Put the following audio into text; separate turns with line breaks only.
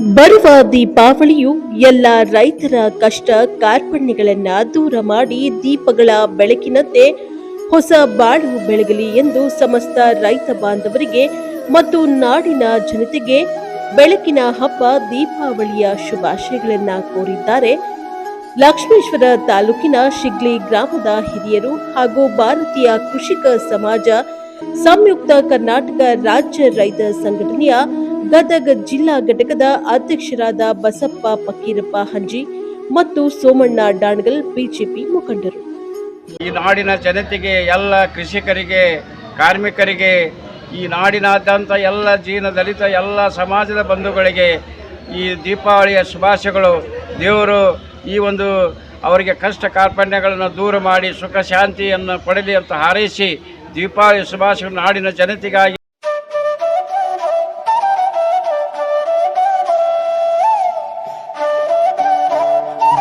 ಬರುವ ದೀಪಾವಳಿಯು ಎಲ್ಲ ರೈತರ ಕಷ್ಟ ಕಾರ್ಪಣ್ಯಗಳನ್ನ ದೂರ ಮಾಡಿ ದೀಪಗಳ ಬೆಳಕಿನಂತೆ ಹೊಸ ಬಾಳು ಬೆಳಗಲಿ ಎಂದು ಸಮಸ್ತ ರೈತ ಬಾಂಧವರಿಗೆ ಮತ್ತು ನಾಡಿನ ಜನತೆಗೆ ಬೆಳಕಿನ ಹಬ್ಬ, ದೀಪಾವಳಿಯ ಶುಭಾಶಯಗಳನ್ನ ಕೋರಿದ್ದಾರೆ. ಲಕ್ಷ್ಮೇಶ್ವರ ತಾಲೂಕಿನ ಶಿಗ್ಲಿ ಗ್ರಾಮದ ಹಿರಿಯರು ಹಾಗೂ ಭಾರತೀಯ ಕೃಷಿಕ ಸಮಾಜ, ಸಂಯುಕ್ತ ಕರ್ನಾಟಕ ರಾಜ್ಯ ರೈತ ಸಂಘಟನೆಯ ಗದಗ ಜಿಲ್ಲಾ ಘಟಕದ ಅಧ್ಯಕ್ಷರಾದ ಬಸಪ್ಪ ಪಕ್ಕೀರಪ್ಪ ಹಂಜಿ ಮತ್ತು ಸೋಮಣ್ಣ ಡಾಣಗಲ್ ಬಿಜೆಪಿ ಮುಖಂಡರು.
ಈ ನಾಡಿನ ಜನತೆಗೆ, ಎಲ್ಲ ಕೃಷಿಕರಿಗೆ, ಕಾರ್ಮಿಕರಿಗೆ, ಈ ನಾಡಿನಾದ್ಯಂತ ಎಲ್ಲ ಜೀನ ದಲಿತ, ಎಲ್ಲ ಸಮಾಜದ ಬಂಧುಗಳಿಗೆ ಈ ದೀಪಾವಳಿಯ ಶುಭಾಶಯಗಳು. ದೇವರು ಈ ಒಂದು ಅವರಿಗೆ ಕಷ್ಟ ಕಾರ್ಪಣ್ಯಗಳನ್ನು ದೂರ ಮಾಡಿ ಸುಖ ಶಾಂತಿಯನ್ನು ಪಡೆಯಲಿ ಅಂತ ಹಾರೈಸಿ ದೀಪಾವಳಿ ಶುಭಾಶಯ ನಾಡಿನ ಜನತೆಗಾಗಿ.